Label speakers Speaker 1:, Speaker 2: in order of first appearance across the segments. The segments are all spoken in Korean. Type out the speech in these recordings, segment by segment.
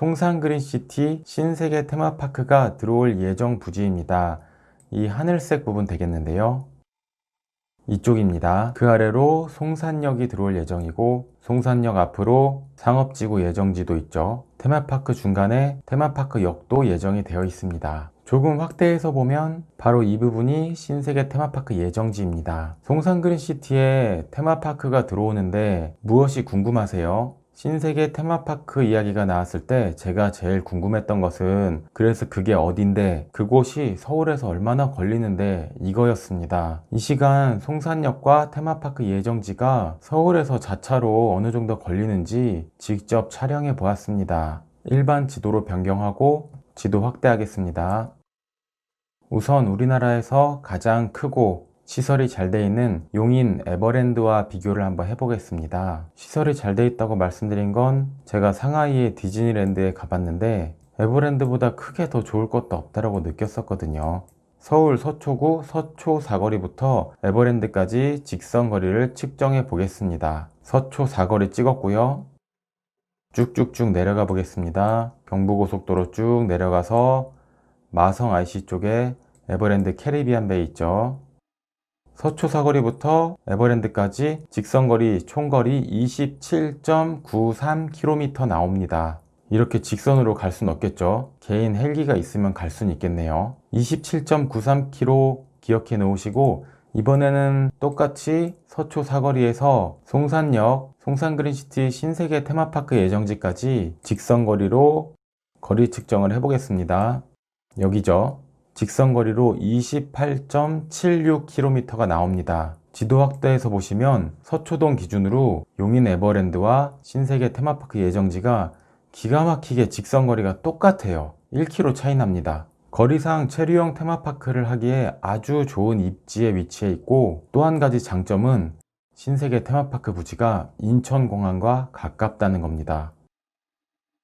Speaker 1: 송산그린시티 신세계 테마파크가 들어올 예정 부지입니다. 이 하늘색 부분 되겠는데요. 이쪽입니다. 그 아래로 송산역이 들어올 예정이고 송산역 앞으로 상업지구 예정지도 있죠. 테마파크 중간에 테마파크 역도 예정이 되어 있습니다. 조금 확대해서 보면 바로 이 부분이 신세계 테마파크 예정지입니다. 송산그린시티에 테마파크가 들어오는데 무엇이 궁금하세요? 신세계 테마파크 이야기가 나왔을 때 제가 제일 궁금했던 것은 그래서 그게 어딘데 그곳이 서울에서 얼마나 걸리는데 이거였습니다. 이 시간 송산역과 테마파크 예정지가 서울에서 자차로 어느 정도 걸리는지 직접 촬영해 보았습니다. 일반 지도로 변경하고 지도 확대하겠습니다. 우선 우리나라에서 가장 크고 시설이 잘 돼 있는 용인 에버랜드와 비교를 한번 해보겠습니다. 시설이 잘 돼 있다고 말씀드린 건 제가 상하이의 디즈니랜드에 가봤는데 에버랜드보다 크게 더 좋을 것도 없다라고 느꼈었거든요. 서울 서초구 서초 사거리부터 에버랜드까지 직선 거리를 측정해 보겠습니다. 서초 사거리 찍었고요. 쭉쭉쭉 내려가 보겠습니다. 경부고속도로 쭉 내려가서 마성 IC 쪽에 에버랜드 캐리비안 베이 있죠. 서초 사거리부터 에버랜드까지 직선거리 총거리 27.93km 나옵니다. 이렇게 직선으로 갈 수는 없겠죠. 개인 헬기가 있으면 갈 수는 있겠네요. 27.93km 기억해 놓으시고 이번에는 똑같이 서초 사거리에서 송산역, 송산그린시티 신세계 테마파크 예정지까지 직선거리로 거리 측정을 해보겠습니다. 여기죠. 직선거리로 28.76km가 나옵니다. 지도 확대해서 보시면 서초동 기준으로 용인 에버랜드와 신세계 테마파크 예정지가 기가 막히게 직선거리가 똑같아요. 1km 차이 납니다. 거리상 체류형 테마파크를 하기에 아주 좋은 입지에 위치해 있고 또 한 가지 장점은 신세계 테마파크 부지가 인천공항과 가깝다는 겁니다.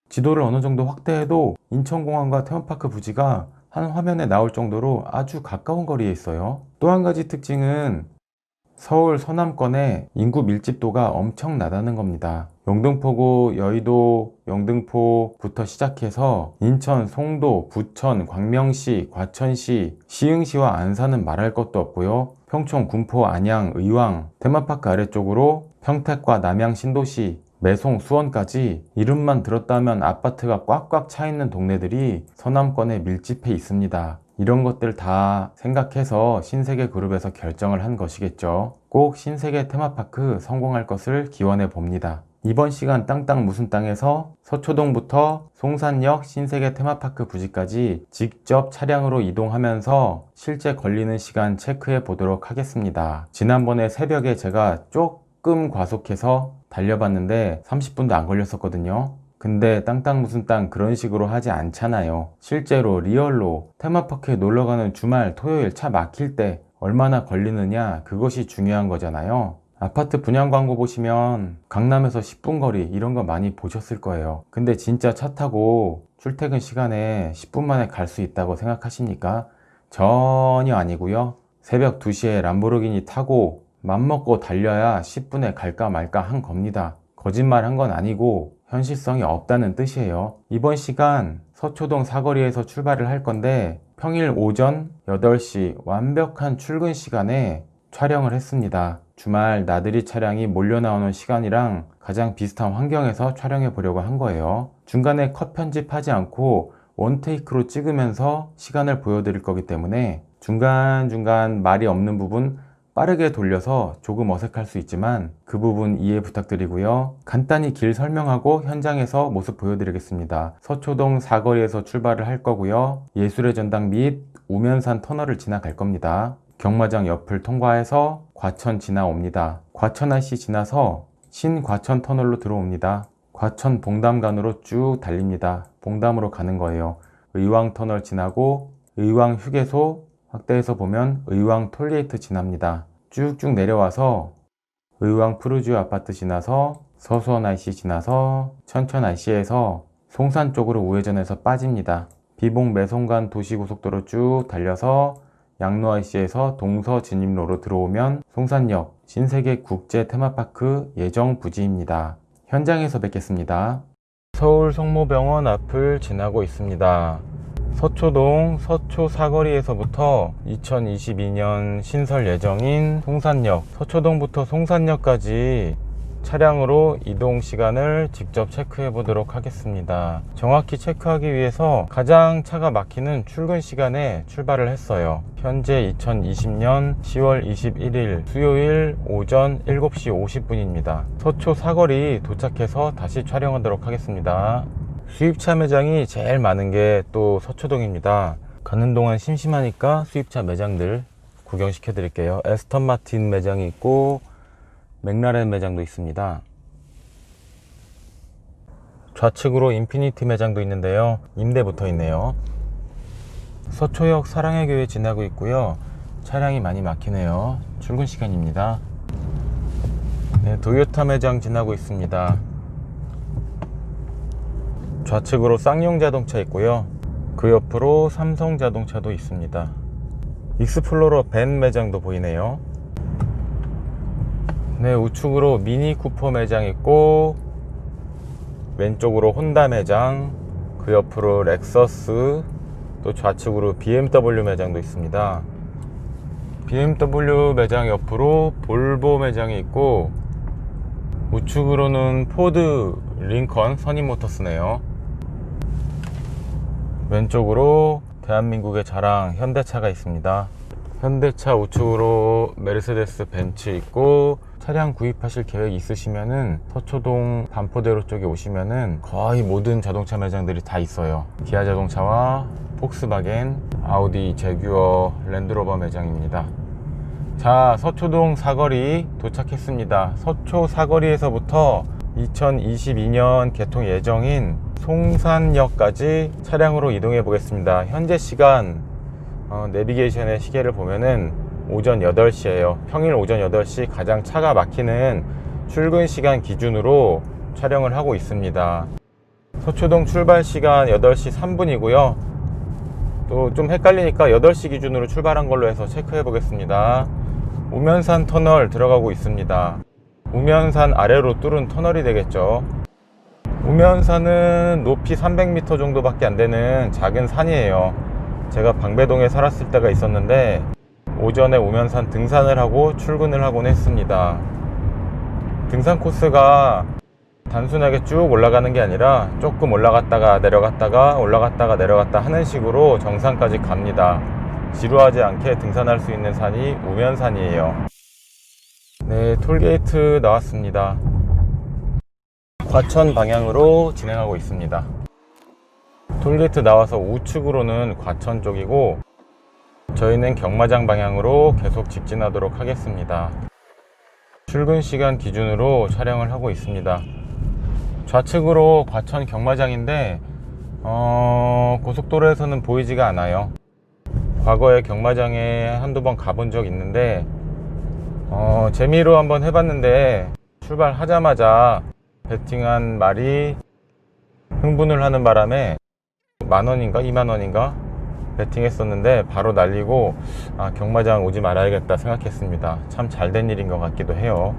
Speaker 1: 지도를 어느 정도 확대해도 인천공항과 테마파크 부지가 한 화면에 나올 정도로 아주 가까운 거리에 있어요. 또 한 가지 특징은 서울 서남권의 인구 밀집도가 엄청 나다는 겁니다. 영등포구, 여의도, 영등포부터 시작해서 인천, 송도, 부천, 광명시, 과천시, 시흥시와 안산은 말할 것도 없고요. 평촌, 군포, 안양, 의왕, 테마파크 아래쪽으로 평택과 남양 신도시, 매송, 수원까지 이름만 들었다면 아파트가 꽉꽉 차 있는 동네들이 서남권에 밀집해 있습니다. 이런 것들 다 생각해서 신세계 그룹에서 결정을 한 것이겠죠. 꼭 신세계 테마파크 성공할 것을 기원해 봅니다. 이번 시간 땅땅 무슨 땅에서 서초동부터 송산역 신세계 테마파크 부지까지 직접 차량으로 이동하면서 실제 걸리는 시간 체크해 보도록 하겠습니다. 지난번에 새벽에 제가 조금 과속해서 달려봤는데 30분도 안 걸렸었거든요. 근데 땅땅 무슨 땅 그런 식으로 하지 않잖아요. 실제로 리얼로 테마파크에 놀러가는 주말 토요일 차 막힐 때 얼마나 걸리느냐 그것이 중요한 거잖아요. 아파트 분양 광고 보시면 강남에서 10분 거리 이런 거 많이 보셨을 거예요. 근데 진짜 차 타고 출퇴근 시간에 10분 만에 갈 수 있다고 생각하십니까? 전혀 아니고요. 새벽 2시에 람보르기니 타고 맘먹고 달려야 10분에 갈까 말까 한 겁니다. 거짓말 한 건 아니고 현실성이 없다는 뜻이에요. 이번 시간 서초동 사거리에서 출발을 할 건데 평일 오전 8시 완벽한 출근 시간에 촬영을 했습니다. 주말 나들이 차량이 몰려 나오는 시간이랑 가장 비슷한 환경에서 촬영해 보려고 한 거예요. 중간에 컷 편집하지 않고 원테이크로 찍으면서 시간을 보여드릴 거기 때문에 중간중간 말이 없는 부분 빠르게 돌려서 조금 어색할 수 있지만 그 부분 이해 부탁드리고요. 간단히 길 설명하고 현장에서 모습 보여드리겠습니다. 서초동 사거리에서 출발을 할 거고요. 예술의 전당 및 우면산 터널을 지나갈 겁니다. 경마장 옆을 통과해서 과천 지나옵니다. 과천 IC 지나서 신과천 터널로 들어옵니다. 과천 봉담간으로 쭉 달립니다. 봉담으로 가는 거예요. 의왕 터널 지나고 의왕 휴게소 확대해서 보면 의왕 톨게이트 지납니다. 쭉쭉 내려와서 의왕 푸르지오 아파트 지나서 서수원 IC 지나서 천천 IC에서 송산 쪽으로 우회전해서 빠집니다. 비봉 매송간 도시고속도로 쭉 달려서 양로 IC에서 동서 진입로로 들어오면 송산역 신세계 국제 테마파크 예정 부지입니다. 현장에서 뵙겠습니다. 서울 성모병원 앞을 지나고 있습니다. 서초동 서초 사거리에서부터 2022년 신설 예정인 송산역, 서초동부터 송산역까지 차량으로 이동 시간을 직접 체크해 보도록 하겠습니다. 정확히 체크하기 위해서 가장 차가 막히는 출근 시간에 출발을 했어요. 현재 2020년 10월 21일 수요일 오전 7시 50분입니다. 서초 사거리 도착해서 다시 촬영하도록 하겠습니다. 수입차 매장이 제일 많은 게 또 서초동입니다. 가는 동안 심심하니까 수입차 매장들 구경시켜 드릴게요. 에스턴 마틴 매장이 있고 맥라렌 매장도 있습니다. 좌측으로 인피니티 매장도 있는데요. 임대 붙어 있네요. 서초역 사랑의 교회 지나고 있고요. 차량이 많이 막히네요. 출근 시간입니다. 네, 도요타 매장 지나고 있습니다. 좌측으로 쌍용 자동차 있고요. 그 옆으로 삼성 자동차도 있습니다. 익스플로러 벤 매장도 보이네요. 네, 우측으로 미니 쿠퍼 매장 있고 왼쪽으로 혼다 매장, 그 옆으로 렉서스, 또 좌측으로 BMW 매장도 있습니다. BMW 매장 옆으로 볼보 매장이 있고 우측으로는 포드 링컨 선임모터스네요. 왼쪽으로 대한민국의 자랑 현대차가 있습니다. 현대차 우측으로 메르세데스 벤츠 있고 차량 구입하실 계획 있으시면은 서초동 반포대로 쪽에 오시면은 거의 모든 자동차 매장들이 다 있어요. 기아 자동차와 폭스바겐, 아우디, 제규어, 랜드로버 매장입니다. 자, 서초동 사거리 도착했습니다. 서초 사거리에서부터 2022년 개통 예정인 송산역까지 차량으로 이동해 보겠습니다. 현재 시간 어, 내비게이션의 시계를 보면은 오전 8시예요. 평일 오전 8시 가장 차가 막히는 출근 시간 기준으로 촬영을 하고 있습니다. 서초동 출발 시간 8시 3분이고요. 또 좀 헷갈리니까 8시 기준으로 출발한 걸로 해서 체크해 보겠습니다. 우면산 터널 들어가고 있습니다. 우면산 아래로 뚫은 터널이 되겠죠. 우면산은 높이 300m 정도밖에 안 되는 작은 산이에요. 제가 방배동에 살았을 때가 있었는데 오전에 우면산 등산을 하고 출근을 하곤 했습니다. 등산 코스가 단순하게 쭉 올라가는 게 아니라 조금 올라갔다가 내려갔다가 올라갔다가 내려갔다 하는 식으로 정상까지 갑니다. 지루하지 않게 등산할 수 있는 산이 우면산이에요. 네, 톨게이트 나왔습니다. 과천 방향으로 진행하고 있습니다. 톨게이트 나와서 우측으로는 과천 쪽이고 저희는 경마장 방향으로 계속 직진하도록 하겠습니다. 출근 시간 기준으로 촬영을 하고 있습니다. 좌측으로 과천 경마장인데 어, 고속도로에서는 보이지가 않아요. 과거에 경마장에 한두 번 가본 적 있는데 어, 재미로 한번 해봤는데 출발하자마자 베팅한 말이 흥분을 하는 바람에 만 원인가 2만 원인가 베팅했었는데 바로 날리고 아, 경마장 오지 말아야겠다 생각했습니다. 참 잘된 일인 것 같기도 해요.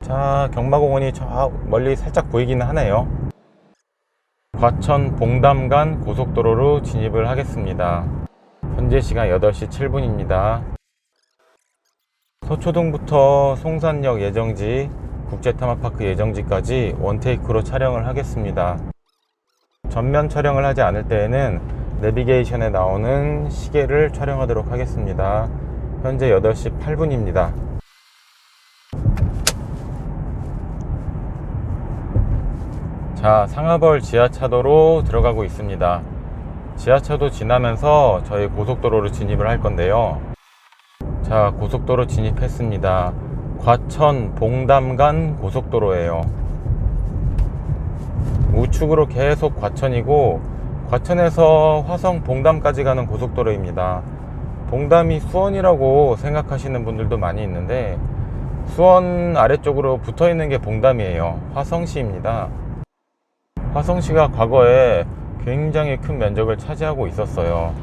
Speaker 1: 자 경마공원이 저 멀리 살짝 보이기는 하네요. 과천 봉담간 고속도로로 진입을 하겠습니다. 현재 시간 8시 7분입니다. 서초동부터 송산역 예정지 국제테마파크 예정지까지 원테이크로 촬영을 하겠습니다. 전면 촬영을 하지 않을 때에는 내비게이션에 나오는 시계를 촬영하도록 하겠습니다. 현재 8시 8분입니다. 자, 상하벌 지하차도로 들어가고 있습니다. 지하차도 지나면서 저희 고속도로로 진입을 할 건데요. 자, 고속도로 진입했습니다. 과천 봉담간 고속도로예요. 우측으로 계속 과천이고 과천에서 화성 봉담까지 가는 고속도로입니다. 봉담이 수원이라고 생각하시는 분들도 많이 있는데 수원 아래쪽으로 붙어 있는 게 봉담이에요. 화성시입니다. 화성시가 과거에 굉장히 큰 면적을 차지하고 있었어요.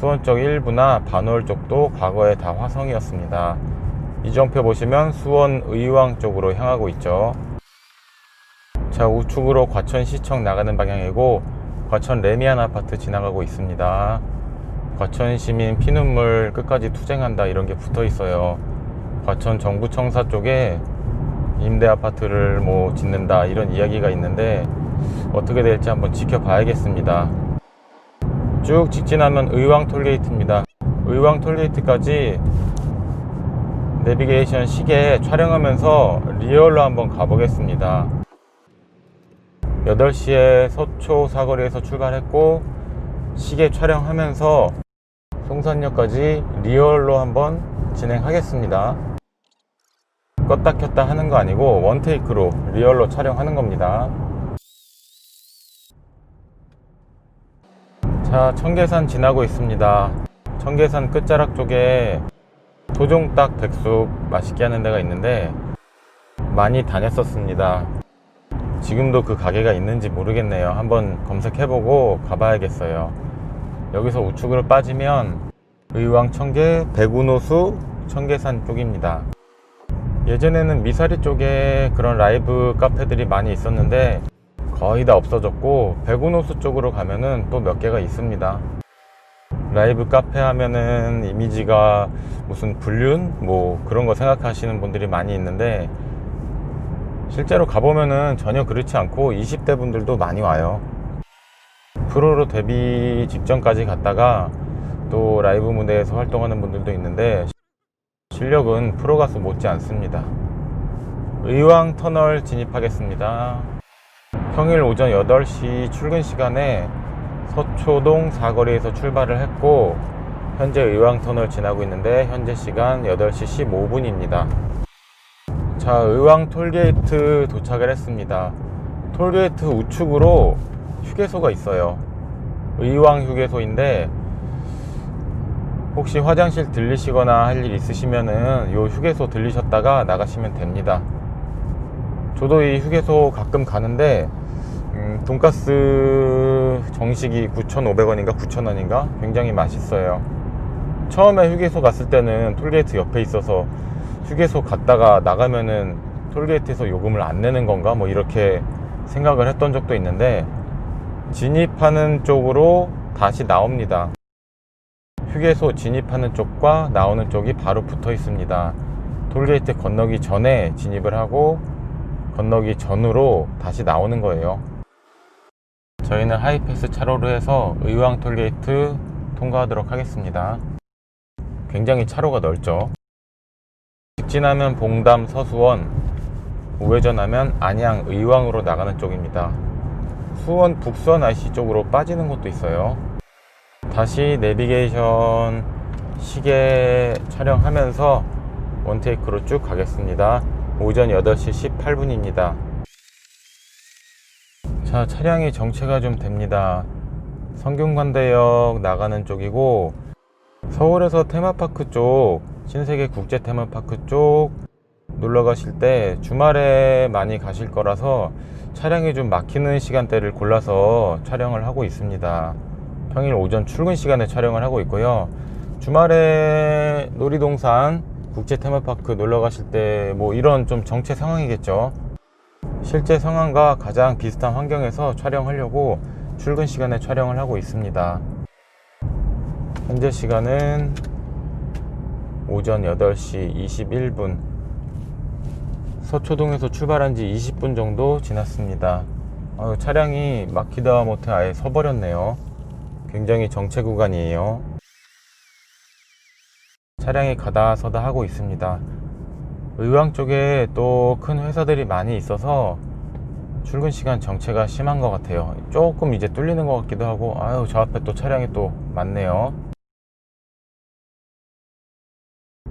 Speaker 1: 수원 쪽 일부나 반월 쪽도 과거에 다 화성이었습니다. 이정표 보시면 수원 의왕 쪽으로 향하고 있죠. 자 우측으로 과천시청 나가는 방향이고 과천 레미안 아파트 지나가고 있습니다. 과천 시민 피눈물 끝까지 투쟁한다 이런 게 붙어 있어요. 과천 정부청사 쪽에 임대 아파트를 뭐 짓는다 이런 이야기가 있는데 어떻게 될지 한번 지켜봐야겠습니다. 쭉 직진하면 의왕 톨게이트입니다. 의왕 톨게이트까지 내비게이션 시계 촬영하면서 리얼로 한번 가보겠습니다. 8시에 서초 사거리에서 출발했고 시계 촬영하면서 송산역까지 리얼로 한번 진행하겠습니다. 껐다 켰다 하는 거 아니고 원테이크로 리얼로 촬영하는 겁니다. 자 청계산 지나고 있습니다. 청계산 끝자락 쪽에 토종닭 백숙 맛있게 하는 데가 있는데 많이 다녔었습니다. 지금도 그 가게가 있는지 모르겠네요. 한번 검색해보고 가봐야겠어요. 여기서 우측으로 빠지면 의왕 청계 백운호수 청계산 쪽입니다. 예전에는 미사리 쪽에 그런 라이브 카페들이 많이 있었는데 거의 다 없어졌고 백운호수 쪽으로 가면은 또 몇 개가 있습니다 라이브 카페 하면은 이미지가 무슨 불륜? 뭐 그런 거 생각하시는 분들이 많이 있는데 실제로 가보면은 전혀 그렇지 않고 20대 분들도 많이 와요. 프로로 데뷔 직전까지 갔다가 또 라이브 무대에서 활동하는 분들도 있는데 실력은 프로 가수 못지 않습니다. 의왕 터널 진입하겠습니다. 평일 오전 8시 출근 시간에 서초동 사거리에서 출발을 했고 현재 의왕터널 지나고 있는데 현재 시간 8시 15분입니다. 자 의왕 톨게이트 도착을 했습니다. 톨게이트 우측으로 휴게소가 있어요. 의왕 휴게소인데 혹시 화장실 들리시거나 할 일 있으시면은 요 휴게소 들리셨다가 나가시면 됩니다. 저도 이 휴게소 가끔 가는데 음, 돈가스 정식이 9,500원인가 9,000원인가 굉장히 맛있어요. 처음에 휴게소 갔을 때는 톨게이트 옆에 있어서 휴게소 갔다가 나가면은 톨게이트에서 요금을 안 내는 건가 뭐 이렇게 생각을 했던 적도 있는데 진입하는 쪽으로 다시 나옵니다. 휴게소 진입하는 쪽과 나오는 쪽이 바로 붙어 있습니다. 톨게이트 건너기 전에 진입을 하고 건너기 전으로 다시 나오는 거예요. 저희는 하이패스 차로로 해서 의왕 톨게이트 통과하도록 하겠습니다. 굉장히 차로가 넓죠. 직진하면 봉담 서수원, 우회전하면 안양 의왕으로 나가는 쪽입니다. 수원 북수원 IC 쪽으로 빠지는 곳도 있어요. 다시 내비게이션 시계 촬영하면서 원테이크로 쭉 가겠습니다. 오전 8시 18분입니다. 자, 차량이 정체가 좀 됩니다. 성균관대역 나가는 쪽이고, 서울에서 테마파크 쪽, 신세계 국제 테마파크 쪽 놀러 가실 때 주말에 많이 가실 거라서 차량이 좀 막히는 시간대를 골라서 촬영을 하고 있습니다. 평일 오전 출근 시간에 촬영을 하고 있고요. 주말에 놀이동산 국제 테마파크 놀러 가실 때 뭐 이런 좀 정체 상황이겠죠. 실제 상황과 가장 비슷한 환경에서 촬영하려고 출근 시간에 촬영을 하고 있습니다. 현재 시간은 오전 8시 21분. 서초동에서 출발한 지 20분 정도 지났습니다. 아유, 차량이 막히다 못해 아예 서버렸네요. 굉장히 정체 구간이에요. 차량이 가다 서다 하고 있습니다. 의왕 쪽에 또 큰 회사들이 많이 있어서 출근 시간 정체가 심한 것 같아요. 조금 이제 뚫리는 것 같기도 하고, 아유, 저 앞에 또 차량이 또 많네요.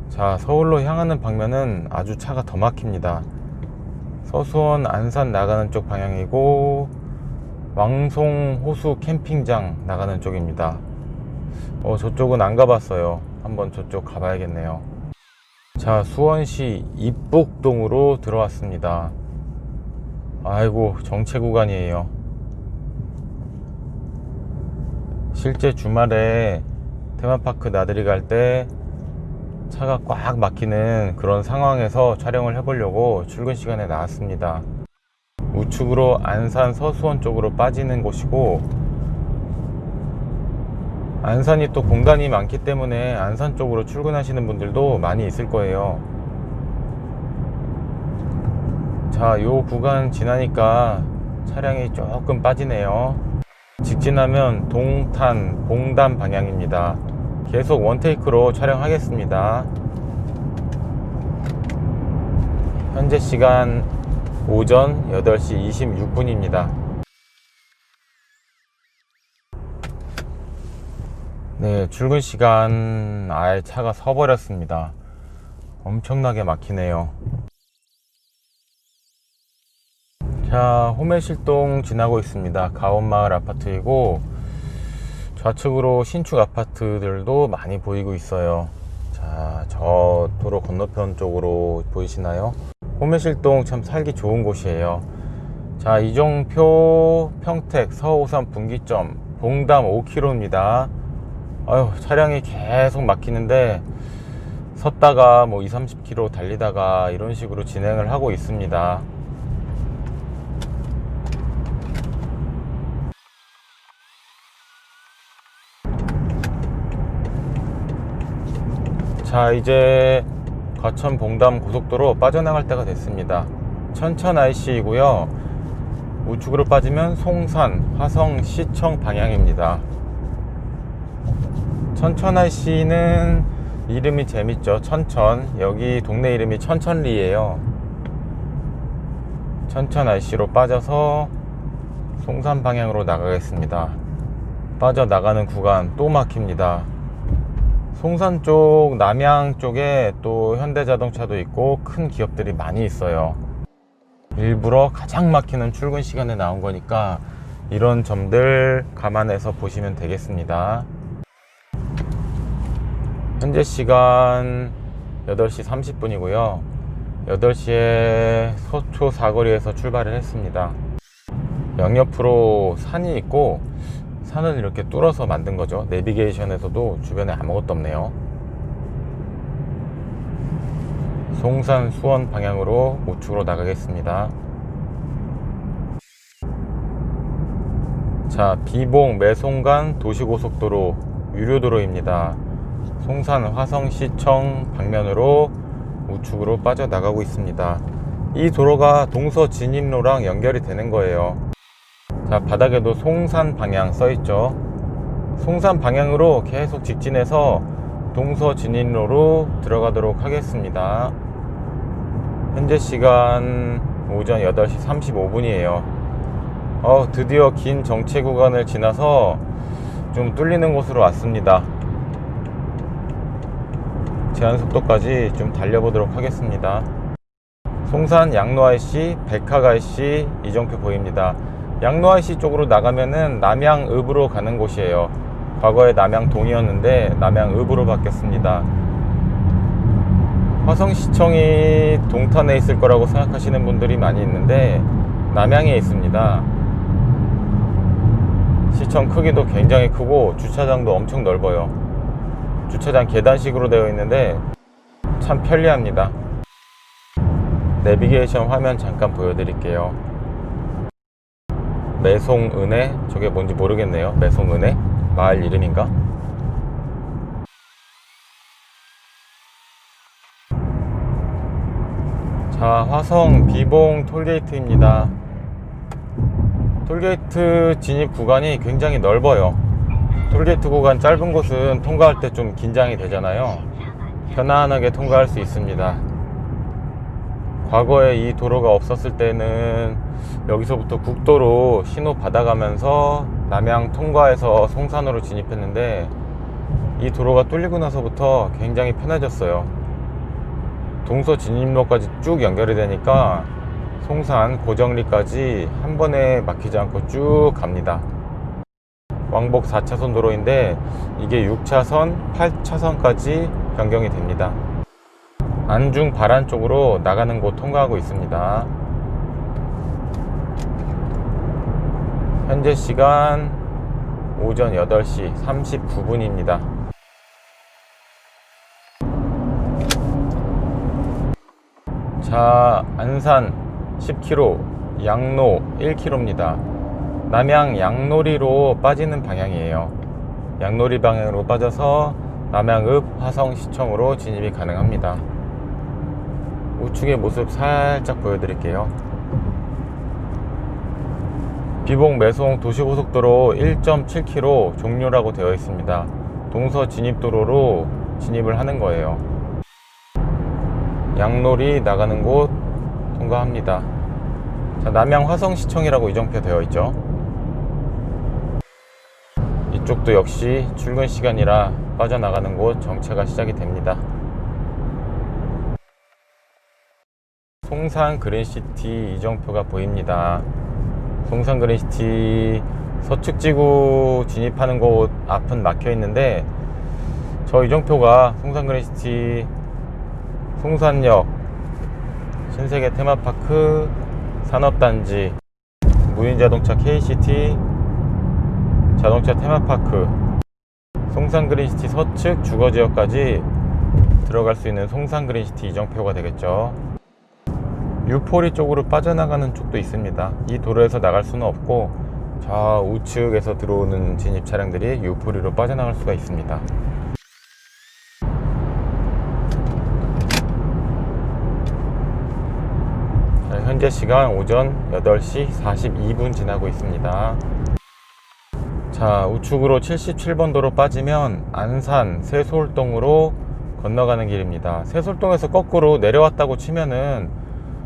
Speaker 1: 자, 서울로 향하는 방면은 아주 차가 더 막힙니다. 서수원 안산 나가는 쪽 방향이고, 왕송 호수 캠핑장 나가는 쪽입니다. 어, 저쪽은 안 가봤어요. 한번 저쪽 가봐야겠네요. 자, 수원시 입북동으로 들어왔습니다. 아이고, 정체 구간이에요. 실제 주말에 테마파크 나들이 갈 때 차가 꽉 막히는 그런 상황에서 촬영을 해보려고 출근 시간에 나왔습니다. 우측으로 안산 서수원 쪽으로 빠지는 곳이고 안산이 또 공간이 많기 때문에 안산 쪽으로 출근하시는 분들도 많이 있을 거예요. 자, 요 구간 지나니까 차량이 조금 빠지네요. 직진하면 동탄, 봉담 방향입니다. 계속 원테이크로 촬영하겠습니다. 현재 시간 오전 8시 26분입니다. 네, 출근 시간 아예 차가 서버렸습니다. 엄청나게 막히네요. 자, 호매실동 지나고 있습니다. 가온마을 아파트이고 좌측으로 신축 아파트들도 많이 보이고 있어요. 자, 저 도로 건너편 쪽으로 보이시나요? 호매실동 참 살기 좋은 곳이에요. 자, 이종표, 평택, 서호산 분기점, 봉담 5km입니다. 아유, 차량이 계속 막히는데 섰다가 뭐 2, 30km 달리다가 이런 식으로 진행을 하고 있습니다. 자 이제 과천 봉담 고속도로 빠져나갈 때가 됐습니다. 천천 IC이고요. 우측으로 빠지면 송산 화성 시청 방향입니다 천천 IC는 이름이 재밌죠. 천천. 여기 동네 이름이 천천리예요. 천천 IC로 빠져서 송산 방향으로 나가겠습니다. 빠져나가는 구간 또 막힙니다. 송산 쪽, 남양 쪽에 또 현대자동차도 있고 큰 기업들이 많이 있어요. 일부러 가장 막히는 출근 시간에 나온 거니까 이런 점들 감안해서 보시면 되겠습니다. 현재 시간 8시 30분이고요. 8시에 서초 사거리에서 출발을 했습니다. 양옆으로 산이 있고 산을 이렇게 뚫어서 만든 거죠. 내비게이션에서도 주변에 아무것도 없네요. 송산 수원 방향으로 우측으로 나가겠습니다. 자, 비봉 매송간 도시고속도로 유료도로입니다. 송산 화성시청 방면으로 우측으로 빠져나가고 있습니다. 이 도로가 동서 진입로랑 연결이 되는 거예요. 자, 바닥에도 송산 방향 써 있죠. 송산 방향으로 계속 직진해서 동서 진입로로 들어가도록 하겠습니다. 현재 시간 오전 8시 35분이에요. 어, 드디어 긴 정체 구간을 지나서 좀 뚫리는 곳으로 왔습니다. 제한 속도까지 좀 달려보도록 하겠습니다. 송산 양로 IC, 백학 IC 이정표 보입니다. 양로IC 쪽으로 나가면은 남양읍으로 가는 곳이에요. 과거에 남양동이었는데 남양읍으로 바뀌었습니다. 화성시청이 동탄에 있을 거라고 생각하시는 분들이 많이 있는데 남양에 있습니다. 시청 크기도 굉장히 크고 주차장도 엄청 넓어요. 주차장 계단식으로 되어 있는데 참 편리합니다. 내비게이션 화면 잠깐 보여드릴게요. 매송은혜? 저게 뭔지 모르겠네요. 매송은혜? 마을 이름인가? 자 화성 비봉 톨게이트입니다. 톨게이트 진입 구간이 굉장히 넓어요 톨게이트 구간 짧은 곳은 통과할 때 좀 긴장이 되잖아요 편안하게 통과할 수 있습니다 과거에 이 도로가 없었을 때는 여기서부터 국도로 신호 받아가면서 남양 통과해서 송산으로 진입했는데 이 도로가 뚫리고 나서부터 굉장히 편해졌어요. 동서 진입로까지 쭉 연결이 되니까 송산 고정리까지 한 번에 막히지 않고 쭉 갑니다. 왕복 4차선 도로인데 이게 6차선, 8차선까지 변경이 됩니다. 안중 바란 쪽으로 나가는 곳 통과하고 있습니다. 현재 시간 오전 8시 39분입니다. 자, 안산 10km 양로 1km입니다. 남양 양놀이로 빠지는 방향이에요. 양놀이 방향으로 빠져서 남양읍 화성시청으로 진입이 가능합니다. 우측의 모습 살짝 보여드릴게요. 비봉 매송 도시고속도로 1.7km 종료라고 되어 있습니다. 동서 진입도로로 진입을 하는 거예요. 양놀이 나가는 곳 통과합니다. 자, 남양 화성시청이라고 이정표 되어 있죠. 이쪽도 역시 출근 시간이라 빠져나가는 곳 정체가 시작이 됩니다. 송산 그린시티 이정표가 보입니다. 송산 그린시티 서측지구 진입하는 곳 앞은 막혀 있는데 저 이정표가 송산 그린시티 송산역 신세계 테마파크 산업단지 무인자동차 KCT 자동차 테마파크 송산 그린시티 서측 주거지역까지 들어갈 수 있는 송산 그린시티 이정표가 되겠죠. 유포리 쪽으로 빠져나가는 쪽도 있습니다. 이 도로에서 나갈 수는 없고 저 우측에서 들어오는 진입 차량들이 유포리로 빠져나갈 수가 있습니다. 자, 현재 시간 오전 8시 42분 지나고 있습니다. 자, 우측으로 77번 도로 빠지면 안산 세솔동으로 건너가는 길입니다. 세솔동에서 거꾸로 내려왔다고 치면은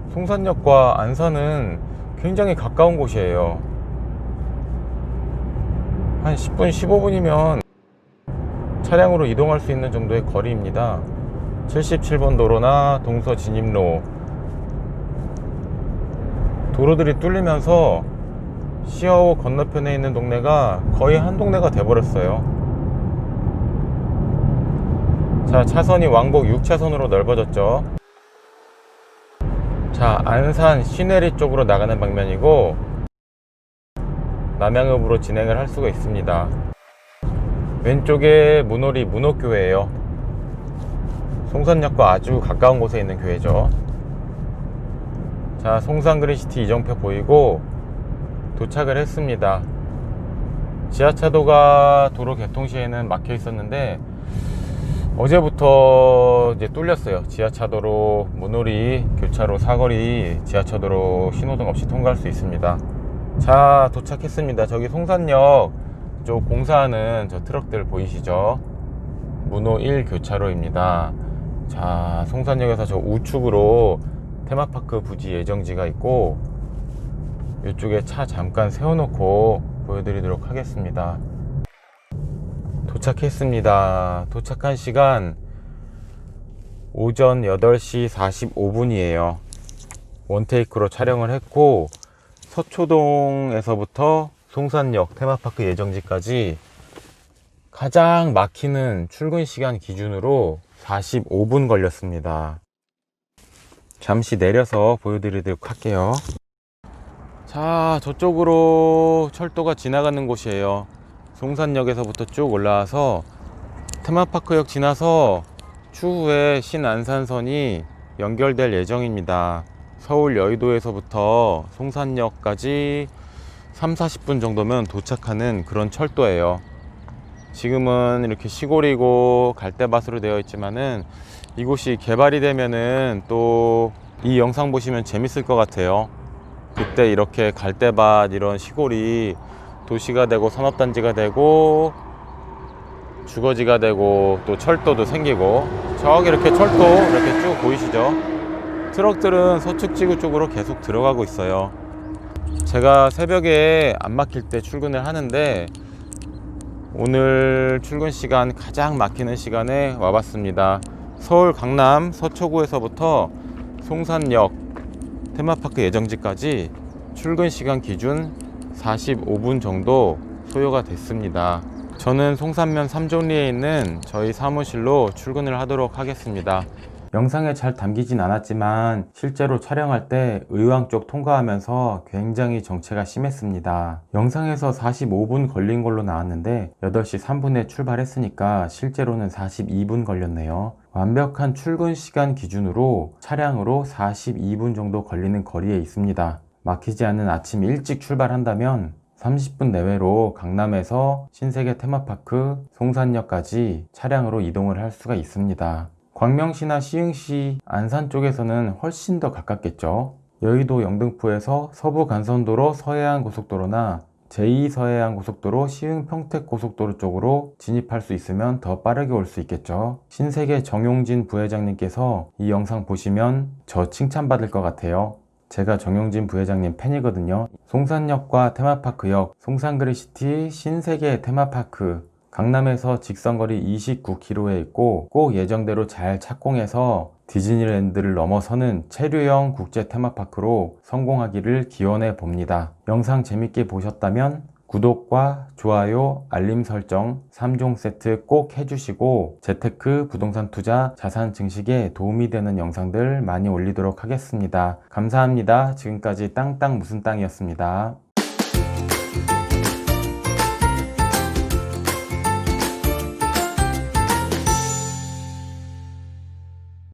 Speaker 1: 송산역과 안산은 굉장히 가까운 곳이에요. 한 10분, 15분이면 차량으로 이동할 수 있는 정도의 거리입니다. 77번 도로나 동서 진입로 도로들이 뚫리면서 시어호 건너편에 있는 동네가 거의 한 동네가 돼버렸어요. 자, 차선이 왕복 6차선으로 넓어졌죠. 자, 안산 시내리 쪽으로 나가는 방면이고 남양읍으로 진행을 할 수가 있습니다. 왼쪽에 문호리 문호교회예요. 송산역과 아주 가까운 곳에 있는 교회죠. 자, 송산 그린시티 이정표 보이고 도착을 했습니다. 지하차도가 도로 개통 시에는 막혀 있었는데 어제부터 이제 뚫렸어요. 지하차도로 문호리 교차로 사거리 지하차도로 신호등 없이 통과할 수 있습니다. 자 도착했습니다. 저기 송산역 쪽 공사하는 저 트럭들 보이시죠? 문호 1 교차로입니다. 자 송산역에서 저 우측으로 테마파크 부지 예정지가 있고 이쪽에 차 잠깐 세워놓고 보여드리도록 하겠습니다. 도착했습니다. 도착한 시간 오전 8시 45분이에요. 원테이크로 촬영을 했고 서초동에서부터 송산역 테마파크 예정지까지 가장 막히는 출근 시간 기준으로 45분 걸렸습니다. 잠시 내려서 보여드리도록 할게요. 자, 저쪽으로 철도가 지나가는 곳이에요. 송산역에서부터 쭉 올라와서 테마파크역 지나서 추후에 신안산선이 연결될 예정입니다. 서울 여의도에서부터 송산역까지 3, 40분 정도면 도착하는 그런 철도예요. 지금은 이렇게 시골이고 갈대밭으로 되어 있지만은 이곳이 개발이 되면은 또 이 영상 보시면 재밌을 것 같아요. 그때 이렇게 갈대밭 이런 시골이 도시가 되고 산업단지가 되고 주거지가 되고 또 철도도 생기고 저기 이렇게 철도 이렇게 쭉 보이시죠? 트럭들은 서측지구 쪽으로 계속 들어가고 있어요. 제가 새벽에 안 막힐 때 출근을 하는데 오늘 출근 시간 가장 막히는 시간에 와봤습니다. 서울 강남 서초구에서부터 송산역 테마파크 예정지까지 출근 시간 기준 45분 정도 소요가 됐습니다. 저는 송산면 삼존리에 있는 저희 사무실로 출근을 하도록 하겠습니다. 영상에 잘 담기진 않았지만 실제로 촬영할 때 의왕 쪽 통과하면서 굉장히 정체가 심했습니다. 영상에서 45분 걸린 걸로 나왔는데 8시 3분에 출발했으니까 실제로는 42분 걸렸네요. 완벽한 출근 시간 기준으로 차량으로 42분 정도 걸리는 거리에 있습니다. 막히지 않는 아침 일찍 출발한다면 30분 내외로 강남에서 신세계 테마파크 송산역까지 차량으로 이동을 할 수가 있습니다. 광명시나 시흥시 안산 쪽에서는 훨씬 더 가깝겠죠. 여의도 영등포에서 서부 간선도로 서해안 고속도로나 제2서해안 고속도로 시흥 평택 고속도로 쪽으로 진입할 수 있으면 더 빠르게 올 수 있겠죠. 신세계 정용진 부회장님께서 이 영상 보시면 저 칭찬받을 것 같아요. 제가 정용진 부회장님 팬이거든요. 송산역과 테마파크역, 송산그리시티 신세계 테마파크, 강남에서 직선거리 29km에 있고 꼭 예정대로 잘 착공해서 디즈니랜드를 넘어서는 체류형 국제 테마파크로 성공하기를 기원해 봅니다. 영상 재밌게 보셨다면 구독과 좋아요, 알림 설정 3종 세트 꼭 해주시고 재테크, 부동산 투자, 자산 증식에 도움이 되는 영상들 많이 올리도록 하겠습니다. 감사합니다. 지금까지 땅땅 무슨 땅이었습니다.